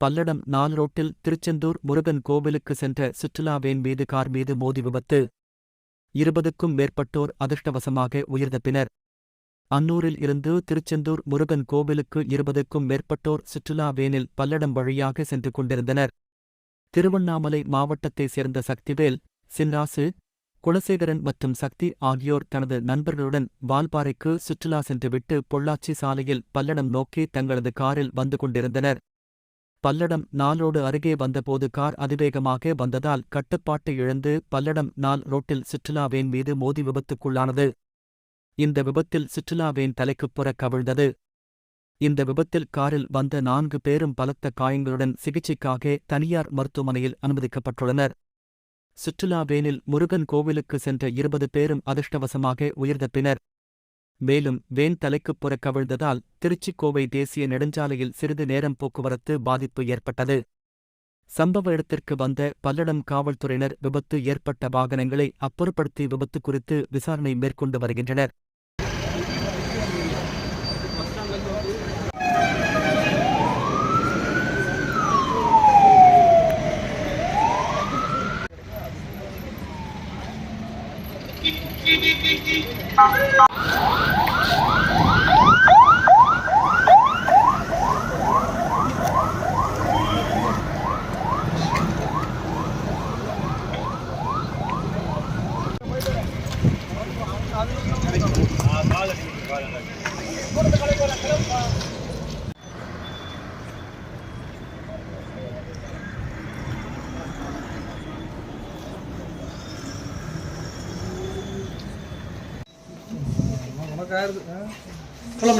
பல்லடம் நால் ரோட்டில் திருச்செந்தூர் முருகன் கோவிலுக்கு சென்ற சுற்றுலா வேன் மீது கார் மீது மோதி விபத்து. இருபதுக்கும் மேற்பட்டோர் அதிர்ஷ்டவசமாக உயிர்தப்பினர் அன்னூரில் இருந்து திருச்செந்தூர் முருகன் கோவிலுக்கு இருபதுக்கும் மேற்பட்டோர் சுற்றுலா வேனில் பல்லடம் வழியாக சென்று கொண்டிருந்தனர். திருவண்ணாமலை மாவட்டத்தைச் சேர்ந்த சக்திவேல் சின்ராசு குலசேகரன் மற்றும் சக்தி ஆகியோர் தனது நண்பர்களுடன் வால்பாறைக்கு சுற்றுலா சென்றுவிட்டு பொள்ளாச்சி சாலையில் பல்லடம் நோக்கி தங்களது காரில் வந்து கொண்டிருந்தனர். பல்லடம் நாளோடு அருகே வந்தபோது கார் அதிவேகமாக வந்ததால் கட்டுப்பாட்டை இழந்து பல்லடம் நாள் ரோட்டில் சுற்றுலா வேன் மீது மோதி விபத்துக்குள்ளானது. இந்த விபத்தில் சுற்றுலா வேன் தலைக்குப்புற கவிழ்ந்தது. இந்த விபத்தில் காரில் வந்த நான்கு பேரும் பலத்த காயங்களுடன் சிகிச்சைக்காக தனியார் மருத்துவமனையில் அனுமதிக்கப்பட்டுள்ளனர். சுற்றுலா வேனில் முருகன் கோவிலுக்கு சென்ற இருபது பேரும் அதிர்ஷ்டவசமாக உயிர்தப்பினர் மேலும் வேன் தலைக்குப்புற கவிழ்ந்ததால் திருச்சி கோவை தேசிய நெடுஞ்சாலையில் சிறிது நேரம் போக்குவரத்து பாதிப்பு ஏற்பட்டது. சம்பவ இடத்திற்கு வந்த பல்லடம் காவல்துறையினர் விபத்து ஏற்பட்ட வாகனங்களை அப்புறப்படுத்தி விபத்து குறித்து விசாரணை மேற்கொண்டு வருகின்றனர். நமக்கு ஆயிரத்து சொல்ல